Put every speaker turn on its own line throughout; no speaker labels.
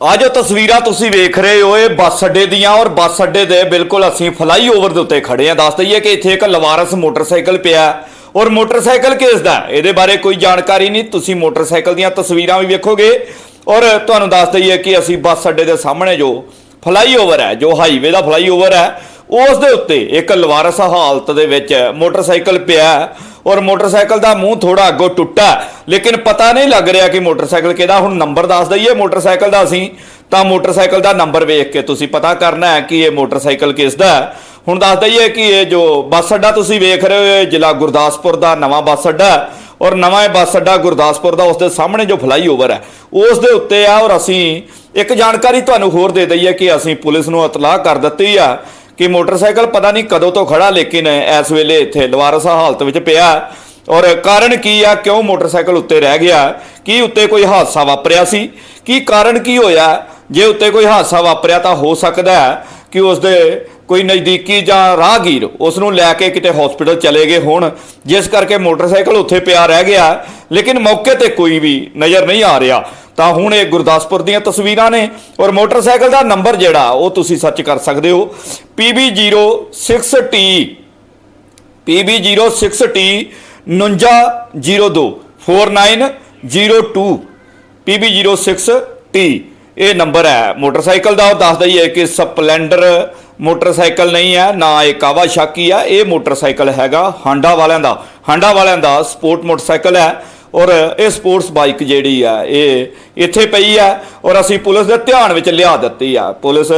ਆ ਜੋ ਤਸਵੀਰਾਂ ਤੁਸੀਂ ਵੇਖ ਰਹੇ ਹੋ, ਇਹ ਬੱਸ ਅੱਡੇ ਦੀਆਂ ਔਰ ਬੱਸ ਅੱਡੇ ਦੇ ਬਿਲਕੁਲ ਅਸੀਂ ਫਲਾਈਓਵਰ ਦੇ ਉੱਤੇ ਖੜੇ ਆ ਦੱਸ ਦਈਏ ਕਿ ਇੱਥੇ ਇੱਕ ਲਵਾਰਸ ਮੋਟਰਸਾਈਕਲ ਪਿਆ ਔਰ ਮੋਟਰਸਾਈਕਲ ਕਿਸ ਦਾ ਇਹਦੇ ਬਾਰੇ ਕੋਈ ਜਾਣਕਾਰੀ ਨਹੀਂ, ਤੁਸੀਂ ਮੋਟਰਸਾਈਕਲ ਦੀਆਂ ਤਸਵੀਰਾਂ ਵੀ ਵੇਖੋਗੇ ਔਰ ਤੁਹਾਨੂੰ ਦੱਸ ਦਈਏ ਕਿ ਅਸੀਂ ਬੱਸ ਅੱਡੇ ਦੇ ਸਾਹਮਣੇ ਜੋ ਫਲਾਈਓਵਰ ਹੈ, ਜੋ ਹਾਈਵੇ ਦਾ ਫਲਾਈਓਵਰ ਹੈ, ਉਸ ਦੇ ਉੱਤੇ ਇੱਕ ਲਵਾਰਸ ਹਾਲਤ ਦੇ ਵਿੱਚ ਮੋਟਰਸਾਈਕਲ ਪਿਆ ਔਰ ਮੋਟਰਸਾਈਕਲ ਦਾ ਮੂੰਹ ਥੋੜਾ ਅੱਗੋਂ ਟੁੱਟਾ ਲੇਕਿਨ ਪਤਾ ਨਹੀਂ ਲੱਗ ਰਿਹਾ ਕਿ ਮੋਟਰਸਾਈਕਲ ਕਿਹਦਾ। ਹੁਣ ਨੰਬਰ ਦੱਸ ਦਈਏ, ਮੋਟਰਸਾਈਕਲ ਦਾ ਅਸੀਂ ਤਾਂ ਮੋਟਰਸਾਈਕਲ ਦਾ ਨੰਬਰ ਵੇਖ ਕੇ ਤੁਸੀਂ ਪਤਾ ਕਰਨਾ ਹੈ ਕਿ ਇਹ ਮੋਟਰਸਾਈਕਲ ਕਿਸ ਦਾ ਹੈ। ਹੁਣ ਦੱਸ ਦਈਏ ਕਿ ਇਹ ਜੋ ਬੱਸ ਅੱਡਾ ਤੁਸੀਂ ਵੇਖ ਰਹੇ ਹੋ ਜ਼ਿਲ੍ਹਾ ਗੁਰਦਾਸਪੁਰ ਦਾ ਨਵਾਂ ਬੱਸ ਅੱਡਾ ਔਰ ਨਵਾਂ ਇਹ ਬੱਸ ਅੱਡਾ ਗੁਰਦਾਸਪੁਰ ਦਾ ਉਸ ਦੇ ਸਾਹਮਣੇ ਜੋ ਫਲਾਈਓਵਰ ਹੈ, ਉਸ ਦੇ ਉੱਤੇ ਆ। ਔਰ ਅਸੀਂ ਇੱਕ ਜਾਣਕਾਰੀ ਤੁਹਾਨੂੰ ਹੋਰ ਦੇ ਦਈਏ ਕਿ ਅਸੀਂ ਪੁਲਿਸ ਨੂੰ ਇਤਲਾਹ ਕਰ ਦਿੱਤੀ ਆ ਕਿ ਮੋਟਰਸਾਈਕਲ ਪਤਾ ਨਹੀਂ ਕਦੋਂ ਤੋਂ ਖੜਾ, ਲੇਕਿਨ ਇਸ ਵੇਲੇ ਇੱਥੇ ਲਵਾਰਸਾ ਹਾਲਤ ਵਿੱਚ ਪਿਆ ਔਰ ਕਾਰਨ ਕੀ ਆ, ਕਿਉਂ ਮੋਟਰਸਾਈਕਲ ਉੱਤੇ ਰਹਿ ਗਿਆ? ਕੀ ਉੱਤੇ ਕੋਈ ਹਾਦਸਾ ਵਾਪਰਿਆ ਸੀ? ਕੀ ਕਾਰਨ ਕੀ ਹੋਇਆ? ਜੇ ਉੱਤੇ ਕੋਈ ਹਾਦਸਾ ਵਾਪਰਿਆ ਤਾਂ ਹੋ ਸਕਦਾ ਹੈ ਕਿ ਉਸ ਦੇ ਕੋਈ ਨਜ਼ਦੀਕੀ ਜਾਂ ਰਾਹਗੀਰ ਉਸ ਨੂੰ ਲੈ ਕੇ ਕਿਤੇ ਹਸਪੀਟਲ ਚਲੇ ਗਏ ਹੋਣ। ਜਿਸ ਕਰਕੇ ਮੋਟਰਸਾਈਕਲ ਉੱਥੇ ਪਿਆ ਰਹਿ ਗਿਆ। ਲੇਕਿਨ ਮੌਕੇ ਤੇ ਕੋਈ ਵੀ ਨਜ਼ਰ ਨਹੀਂ ਆ ਰਿਹਾ। ਤਾਂ ਹੁਣ ਇਹ ਗੁਰਦਾਸਪੁਰ ਦੀਆਂ ਤਸਵੀਰਾਂ ਨੇ ਔਰ ਮੋਟਰਸਾਈਕਲ ਦਾ ਨੰਬਰ ਜਿਹੜਾ, ਉਹ ਤੁਸੀਂ ਸਰਚ ਕਰ ਸਕਦੇ ਹੋ। PB06T PB06T 4902 4902 PB06T ਇਹ ਨੰਬਰ ਹੈ ਮੋਟਰਸਾਈਕਲ ਦਾ, ਉਹ ਦੱਸਦਾ ਹੀ ਹੈ ਕਿ ਸਪਲੈਂਡਰ ਮੋਟਰਸਾਈਕਲ ਨਹੀਂ ਹੈ, ਨਾ ਇਹ ਕਾਵਾਸ਼ਾਕੀ ਆ ਇਹ ਮੋਟਰਸਾਈਕਲ ਹੈਗਾ ਹਾਂਡਾ ਵਾਲਿਆਂ ਦਾ। ਹਾਂਡਾ ਵਾਲਿਆਂ ਦਾ ਸਪੋਰਟ ਮੋਟਰਸਾਈਕਲ ਹੈ। ਔਰ ਇਹ ਸਪੋਰਟਸ ਬਾਈਕ ਜਿਹੜੀ ਆ, ਇਹ ਇੱਥੇ ਪਈ ਆ ਔਰ ਅਸੀਂ ਪੁਲਿਸ ਦੇ ਧਿਆਨ ਵਿੱਚ ਲਿਆ ਦਿੱਤੀ ਆ। ਪੁਲਿਸ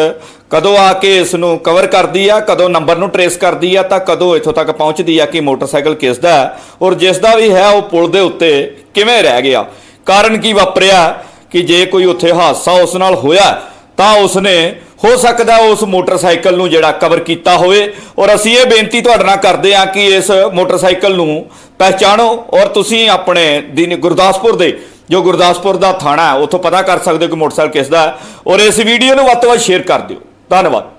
ਕਦੋਂ ਆ ਕੇ ਇਸ ਨੂੰ ਕਵਰ ਕਰਦੀ ਆ, ਕਦੋਂ ਨੰਬਰ ਨੂੰ ਟਰੇਸ ਕਰਦੀ ਆ, ਤਾਂ ਕਦੋਂ ਇੱਥੋਂ ਤੱਕ ਪਹੁੰਚਦੀ ਆ ਕਿ ਮੋਟਰਸਾਈਕਲ ਕਿਸ ਦਾ ਔਰ ਜਿਸ ਦਾ ਵੀ ਹੈ, ਉਹ ਪੁਲ ਦੇ ਉੱਤੇ ਕਿਵੇਂ ਰਹਿ ਗਿਆ। ਕਾਰਨ ਕੀ ਵਾਪਰਿਆ ਕਿ ਜੇ ਕੋਈ ਉੱਥੇ ਹਾਦਸਾ ਉਸ ਨਾਲ ਹੋਇਆ, ਤਾਂ ਉਸਨੇ ਹੋ ਸਕਦਾ ਉਸ ਮੋਟਰਸਾਈਕਲ ਨੂੰ ਜਿਹੜਾ ਕਵਰ ਕੀਤਾ ਹੋਵੇ। ਔਰ ਅਸੀਂ ਇਹ ਬੇਨਤੀ ਤੁਹਾਡੇ ਨਾਲ ਕਰਦੇ ਹਾਂ ਕਿ ਇਸ ਮੋਟਰਸਾਈਕਲ ਨੂੰ ਪਹਿਚਾਣੋ ਔਰ ਤੁਸੀਂ ਆਪਣੇ ਦਿਨ ਗੁਰਦਾਸਪੁਰ ਦੇ, ਜੋ ਗੁਰਦਾਸਪੁਰ ਦਾ ਥਾਣਾ ਹੈ, ਉੱਥੋਂ ਪਤਾ ਕਰ ਸਕਦੇ ਹੋ ਕਿ ਮੋਟਰਸਾਈਕਲ ਕਿਸ ਦਾ ਹੈ। ਔਰ ਇਸ ਵੀਡੀਓ ਨੂੰ ਵੱਧ ਤੋਂ ਵੱਧ ਸ਼ੇਅਰ ਕਰ ਦਿਓ। ਧੰਨਵਾਦ।